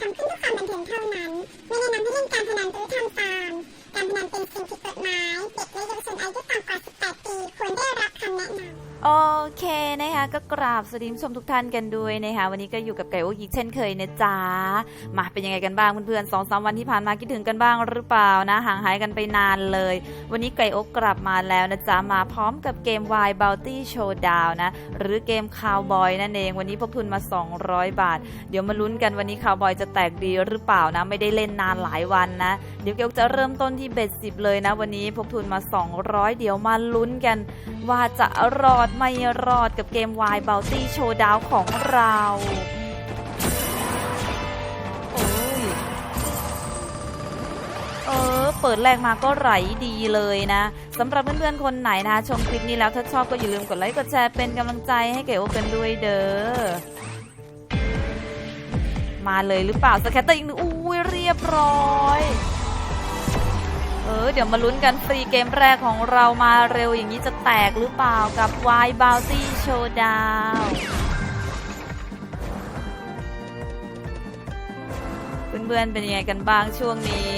ทำขึ้นเพื่อความบันเทิงเท่านั้น ไม่แนะนำให้เล่นการพนันหรือทำตาม นันเป็นสิ่งผิดกฎหมาย เด็กและเยาวชนอายุต่ำกว่า 18 ปี ควรได้รับคำแนะนำโอเคนะคะก็กราบสวัสดีผู้ชมทุกท่านกันด้วยนะคะวันนี้ก็อยู่กับไก่โอ๊กอีกเช่นเคยนะจ๊ะมาเป็นยังไงกันบ้างเพื่อนๆสองสามวันที่ผ่านมาคิดถึงกันบ้างหรือเปล่านะห่างหายกันไปนานเลย วันนี้ไก่โอ๊กกลับมาแล้วนะจ๊ะมาพร้อมกับเกม Y Bounty Showdown นะหรือเกม Cowboy นั่นเองวันนี้พกทุนมา 200 บาท เดี๋ยวมาลุ้นกันวันนี้ Cowboy จะแตกดีหรือเปล่านะไม่ได้เล่นนานหลายวันนะเดี๋ยวเกลจะเริ่มต้นที่เบ็ดสิบเลยนะ วันนี้พกทุนมา 200 เดี๋ยวมาลุ้นกัน ว่าจะรอดไม่รอดกับเกม Y Bounty Showdown ของเราโอ้ยเออ เปิดแรกมาก็ไหลดีเลยนะสำหรับเพื่อนๆ คนไหนนะ ชมคลิปนี้แล้วถ้าชอบก็อย่าลืมกดไลค์กดแชร์เป็นกำลังใจให้เก๋โอเกันด้วยเด้อ มาเลยหรือเปล่าสแคตเตอร์อีกหนึ่งอุ้ยเรียบร้อย เออเดี๋ยวมาลุ้นกันฟรีเกมแรกของเรามาเร็วอย่างนี้จะแตกหรือเปล่ากับ Y Bounty Showdown เพื่อนๆเป็นยังไงกันบ้างช่วงนี้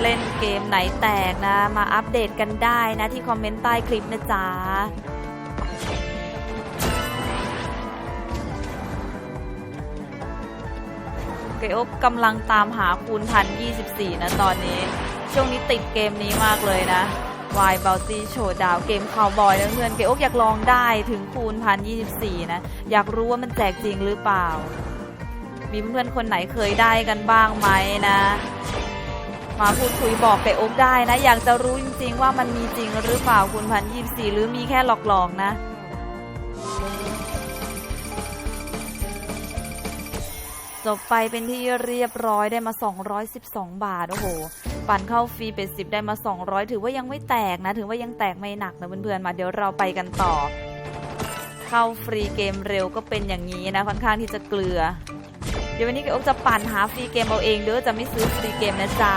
เล่นเกมไหนแตกนะ มาอัปเดตกันได้นะที่คอมเมนต์ใต้คลิปนะจ๊ะเกโอบกำลังตามหาคูณพัน24นะตอนนี้ ช่วงนี้ติดเกมนี้มากเลยนะ Y Bounty Showdown เกมคาวบอยนะเพื่อนเกโอบอยากลองได้ถึงคูณพัน24นะ อยากรู้ว่ามันแจกจริงหรือเปล่า มีเพื่อนคนไหนเคยได้กันบ้างไหมนะ มาพูดคุยบอกเกโอบได้นะ อยากจะรู้จริง ๆ ว่ามันมีจริงหรือเปล่าคูณพัน24หรือมีแค่หลอกๆนะจบไปเป็นที่เรียบร้อยได้มา 212 บาท โอ้โห ปั่นเข้าฟรีเป็น10ได้มา 200 ถือว่ายังไม่แตกนะ ถือว่ายังแตกไม่หนักนะเพื่อนๆมาเดี๋ยวเราไปกันต่อ เข้าฟรีเกมเร็วก็เป็นอย่างนี้นะค่อนข้างที่จะเกลือ เดี๋ยววันนี้เกโอ๊กจะปั่นหาฟรีเกมเอาเองเด้อจะไม่ซื้อฟรีเกมนะจ๊ะ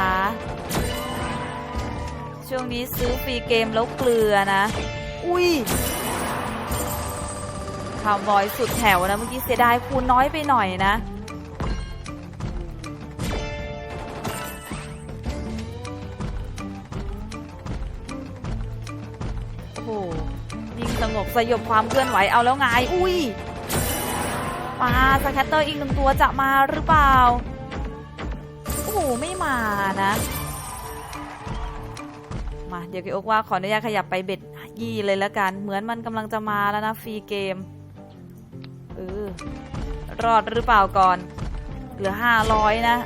ช่วงนี้ซื้อฟรีเกมแล้วเกลือนะ อุ้ยคาวบอยสุดแถวนะเมื่อกี้เสียดายคูณน้อยไปหน่อยนะ โหยิงสงบสยบความเคลื่อนไหวเอาแล้วไงอุ้ยมาสแคตเตอร์อีกหนึ่งตัวจะมาหรือเปล่าโอ้โหไม่มานะ มาเดี๋ยวเกโอกว่าขออนุญาตขยับไปเบ็ดยี่เลยแล้วกัน เหมือนมันกำลังจะมาแล้วนะฟรีเกมเออรอดหรือเปล่าก่อน เหลือห้าร้อยนะ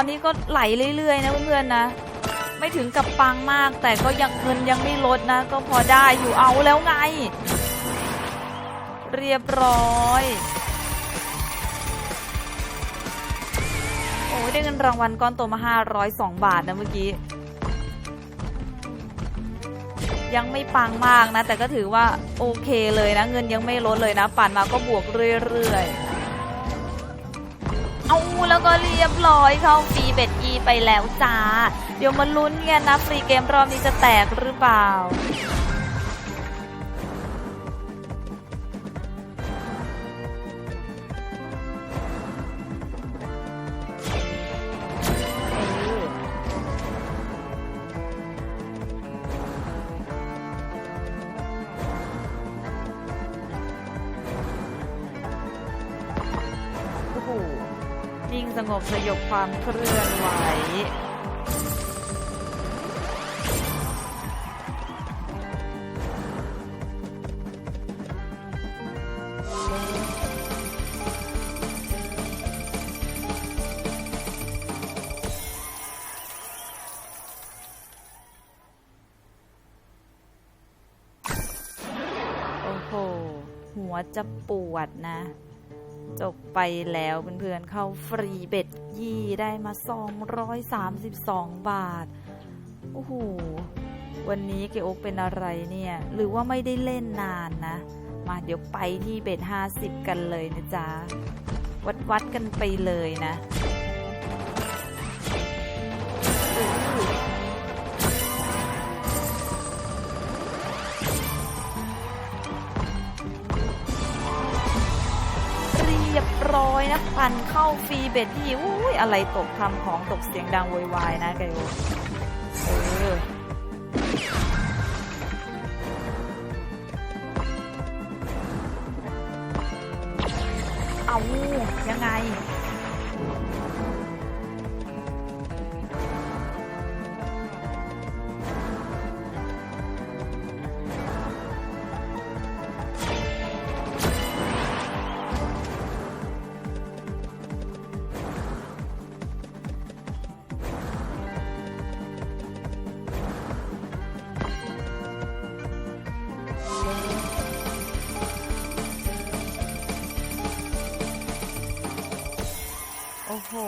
อนนี้ก็ไหลเรื่อยๆนะเพื่อนๆนะ ไม่ถึงกับปังมาก แต่ก็ยังเงินยังไม่ลดนะ ก็พอได้อยู่เอาแล้วไง เรียบร้อยโอ้ยได้เงินรางวัลก้อนโตมา 502 บาทนะเมื่อกี้ ยังไม่ปังมากนะ แต่ก็ถือว่าโอเคเลยนะ เงินยังไม่ลดเลยนะ ปั่นมาก็บวกเรื่อยๆ แล้วก็เรียบร้อยเข้าฟรีเบ็ดอีไปแล้วจ้า เดี๋ยวมาลุ้นกันนะฟรีเกมรอบนี้จะแตกหรือเปล่า สงบสยบความเคลื่อนไหวโอ้โห หัวจะปวดนะ จบไปแล้วเพื่อนๆเข้าฟรีเบ็ดยี่ได้มา 232 บาท โอ้โห วันนี้เกโอกเป็นอะไรเนี่ย หรือว่าไม่ได้เล่นนานนะ มาเดี๋ยวไปที่เบ็ด50 กันเลยนะจ๊ะ วัดวัดๆกันไปเลยนะ้นะพันเข้าฟรีเบ็ดที่อุ้ยอะไรตกทำของตกเสียงดังโวยวายนะไกโอเอ โอ้โห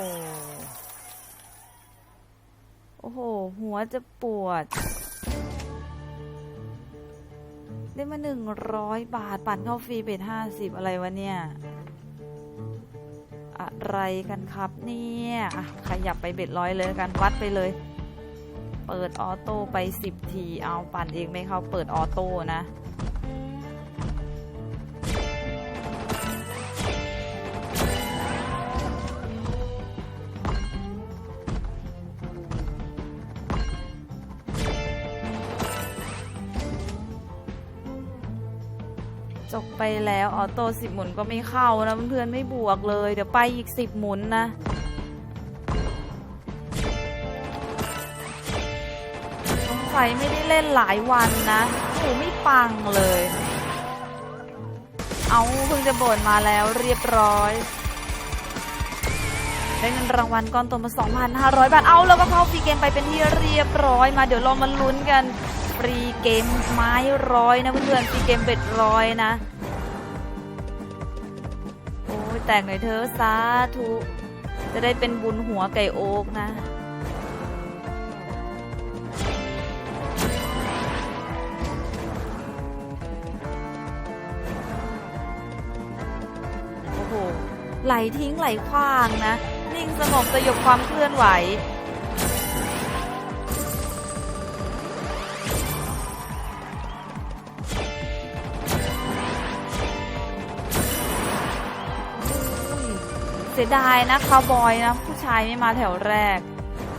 โอ้โห หัวจะปวด ได้มาหนึ่งร้อยบาท ปั่นเข้าฟรีเป็นห้าสิบอะไรวะเนี่ย อะไรกันครับเนี่ยขยับไปเบ็ดร้อยเลยกันวัดไปเลย เปิดออโต้ไปสิบที เอาปั่นเองไม่เข้าเปิดออโต้นะ จบไปแล้วออโต้สิบหมุนก็ไม่เข้านะเพื่อนๆไม่บวกเลย เดี๋ยวไปอีกสิบหมุนนะสงสัยไม่ได้เล่นหลายวันนะโอ้ไม่ปังเลย เอาเพิ่งจะบ่นมาแล้วเรียบร้อยได้เงินรางวัลก้อนโตมา 2,500 บาท เอาแล้วก็เข้าฟรีเกมไปเป็นที่เรียบร้อยมาเดี๋ยวเรามาลุ้นกัน ฟรีเกมไม้ร้อยนะเพื่อนๆฟรีเกมเบ็ดร้อยนะ โอ้ยแตกหน่อยเธอสาธุจะได้เป็นบุญหัวไก่โอ๊กนะโอ้โหไหลทิ้งไหลคว้างนะ นิ่งสงบสยบความเคลื่อนไหว สียดายนะคาวบอยนะ ผู้ชายไม่มาแถวแรก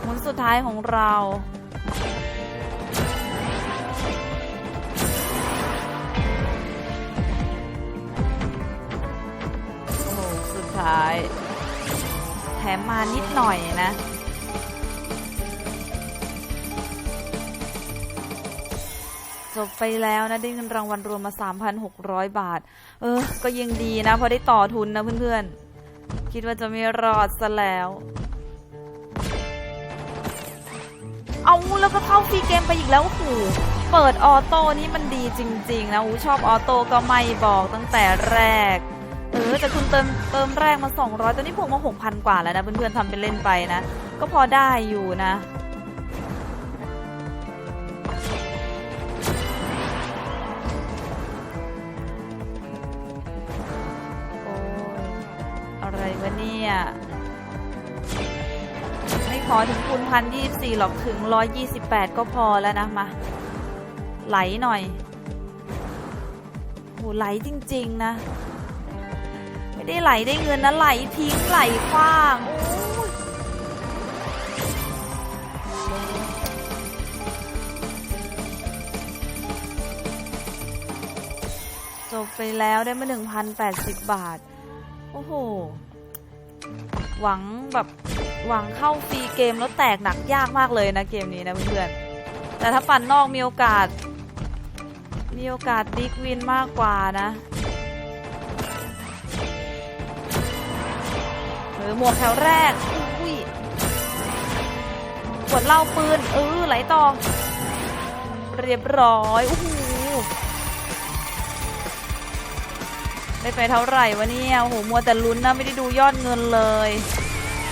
หมุนสุดท้ายของเราโอ้โหสุดท้าย แถมมานิดหน่อยนะจบไปแล้วนะได้เงินรางวัลรวมมา 3,600 บาท เออ ก็ยังดีนะเพอได้ต่อทุนนะเพื่อนๆ คิดว่าจะไม่รอดซะแล้ว เอาแล้วก็เข้าฟรีเกมไปอีกแล้วหูเปิดออโต้นี่มันดีจริง ๆ นะอูชอบออโต้ก็ไม่บอกตั้งแต่แรก เออแต่คุณเติมเติมแรกมา 200ตอนนี้ผมมา6,000 กว่าแล้วนะเพื่อนๆทำเป็นเล่นไปนะ ก็พอได้อยู่นะ อะไรวะเนี่ยไม่ขอถึงคูณพันยี่สี่หรอกถึงร้อยยี่สิบแปดก็พอแล้วนะมา ไหลหน่อยโหไหลจริง ๆ นะ ไม่ได้ไหลได้เงินนะไหลทิ้งไหลคว้างโอ้จบไปแล้วได้มา1,080 บาท โอ้โห หวังแบบหวังเข้าฟรีเกมแล้วแตกหนักยากมากเลยนะเกมนี้นะเพื่อนๆแต่ถ้าปั่นนอกมีโอกาส มีโอกาสบิ๊กวินมากกว่านะเออหมวกแถวแรกอุ้ยขวดเหล้าปืนเออไหลต่อ เรียบร้อยโอ้ ได้ไปเท่าไหร่วะเนี่ยโอ้โหมัวแต่ลุ้นนะไม่ได้ดูยอดเงินเลย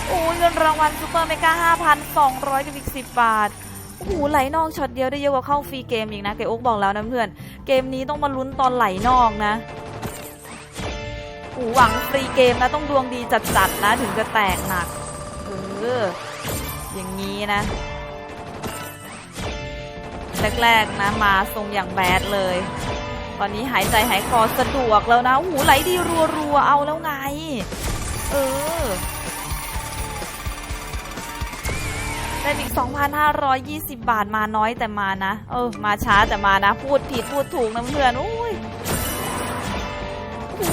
โอ้ยเงินรางวัลซูเปอร์เมกา5,200กับอีก10 บาทโอ้โหไหลนอกช็อตเดียวได้เยอะกว่าเข้าฟรีเกมอีกนะเกโอ๊กบอกแล้วนะเพื่อนเกมนี้ต้องมาลุ้นตอนไหลนอกนะโอ้โหหวังฟรีเกมนะต้องดวงดีจัดๆนะถึงจะแตกหนักเอออย่างนี้นะแรกๆนะมาทรงอย่างแบดเลย ตอนนี้หายใจหายคอสะดวกแล้วนะหูไหลดีรัวๆเอาแล้วไง เออได้อีก 2,520 บาทมาน้อยแต่มานะ เออ มาช้าแต่มานะ พูดผิดพูดถูกนะเพื่อนโอ้ยโอ้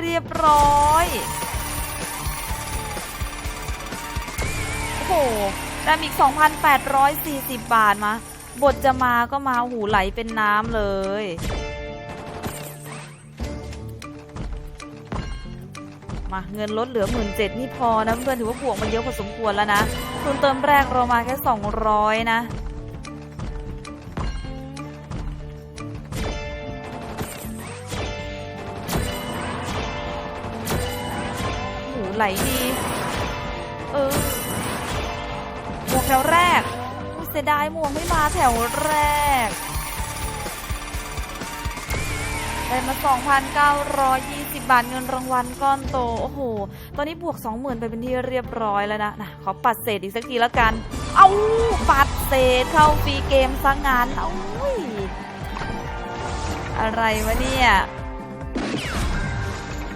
เรียบร้อยโอ้โหได้อีก 2,840 บาทมา บทจะมาก็มาหูไหลเป็นน้ำเลยมาเงินลดเหลือหมื่นเจ็ดนี่พอนะเพื่อนถือว่าบวกมันเยอะพอสมควรแล้วนะทุนเติมแรกเรามาแค่200นะโอ้โหไหลดี เออหมวกแถวแรก เสียดายมวกไม่มาแถวแรก ได้มา 2,920 บาทเงินรางวัลก้อนโต โอ้โห ตอนนี้บวก 20,000 ไปเป็นที่เรียบร้อยแล้วนะนะขอปัดเศษอีกสักทีแล้วกัน เอาปัดเศษเข้าฟรีเกมซะงานเอาอะไรวะเนี่ย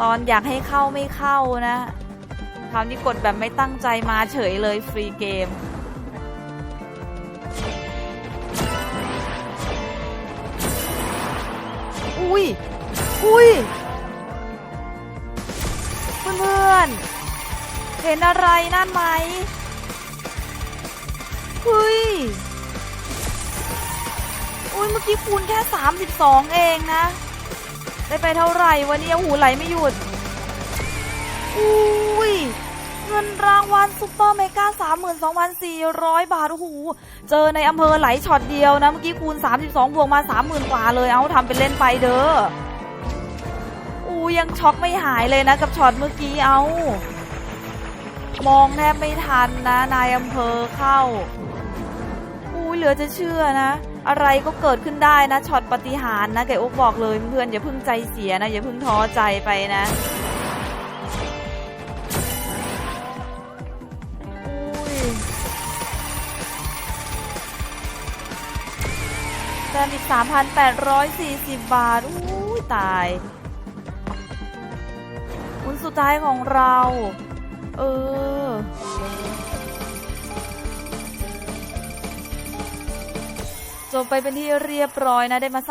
ตอนอยากให้เข้าไม่เข้านะคราวนี้กดแบบไม่ตั้งใจมาเฉยเลยฟรีเกม อุ้ย อุ้ย เพื่อนๆ เห็นอะไรนั่นไหมเฮ้ย อุ้ยเมื่อกี้คูณแค่ 32 เองนะ ได้ไปเท่าไหร่วันนี้หูไหลไม่หยุด อุ้ย เงินรางวัลซุปเปอร์เมกา32,400 บาท โอ้โห เจอในอำเภอไหลช็อตเดียวนะ เมื่อกี้คูณ 32 บวกมา 30,000 กว่าเลย เอาทำเป็นเล่นไปเด้ออูยังช็อกไม่หายเลยนะกับช็อตเมื่อกี้เอา มองแทบไม่ทันนะ นายอำเภอเข้าอู้เหลือจะเชื่อนะ อะไรก็เกิดขึ้นได้นะช็อตปฏิหารนะแกอกบอกเลยเพื่อนอย่าเพิ่งใจเสียนะ อย่าเพิ่งท้อใจไปนะ แต้มอีก 3,840 บาทอู้ยตายคุณสุดท้ายของเรา เออ จบไปเป็นที่เรียบร้อยนะ ได้มา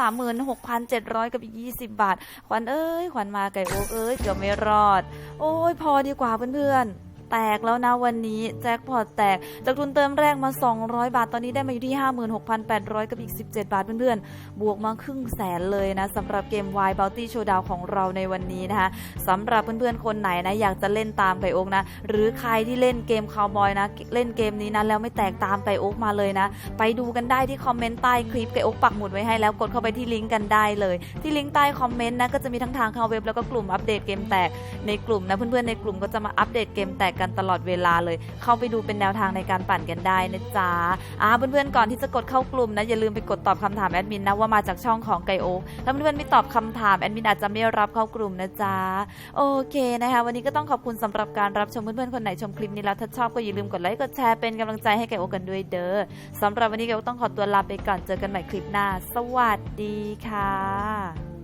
36,700 กับอีก20 บาท ขวัญเอ้ย ขวัญมาไก่โอ๊กเอ้ย เกือบไม่รอด โอ้ย พอดีกว่าเพื่อนๆ แตกแล้วนะวันนี้แจ็คพอตแตก จากทุนเติมแรกมา 200 บาท ตอนนี้ได้มาอยู่ที่ 56,800 กับอีก 17 บาทเพื่อนๆ บวกมาครึ่งแสนเลยนะสำหรับเกม Y Bounty Showdown ของเราในวันนี้นะคะสำหรับเพื่อนๆ คนไหนนะอยากจะเล่นตามไก่โอ๊กนะ หรือใครที่เล่นเกมคาวบอยนะ เล่นเกมนี้นะแล้วไม่แตกตามไก่โอ๊กมาเลยนะ ไปดูกันได้ที่คอมเมนต์ใต้คลิปไก่โอ๊กปักหมุดไว้ให้แล้วกดเข้าไปที่ลิงก์กันได้เลย ที่ลิงก์ใต้คอมเมนต์นะก็จะมีทั้งทางเข้าเว็บแล้วก็กลุ่มอัปเดตเกมแตกในกลุ่มนะเพื่อนๆในกลุ่มก็จะมาอัปเดตเกมแตกกันตลอดเวลาเลย เข้าไปดูเป็นแนวทางในการปั่นกันได้นะจ๊ะอ่าเพื่อนๆก่อนที่จะกดเข้ากลุ่มนะอย่าลืมไปกดตอบคำถามแอดมินนะว่ามาจากช่องของไกโอถ้าเพื่อนๆไม่ตอบคำถามแอดมินอาจจะไม่รับเข้ากลุ่มนะจ๊ะโอเคนะคะวันนี้ก็ต้องขอบคุณสำหรับการรับชมเพื่อนๆคนไหนชมคลิปนี้แล้วถ้าชอบก็อย่าลืมกดไลค์กดแชร์เป็นกำลังใจให้ไกโอกันด้วยเด้อสำหรับวันนี้ไกโอต้องขอตัวลาไปก่อนเจอกันใหม่คลิปหน้า สวัสดีค่ะ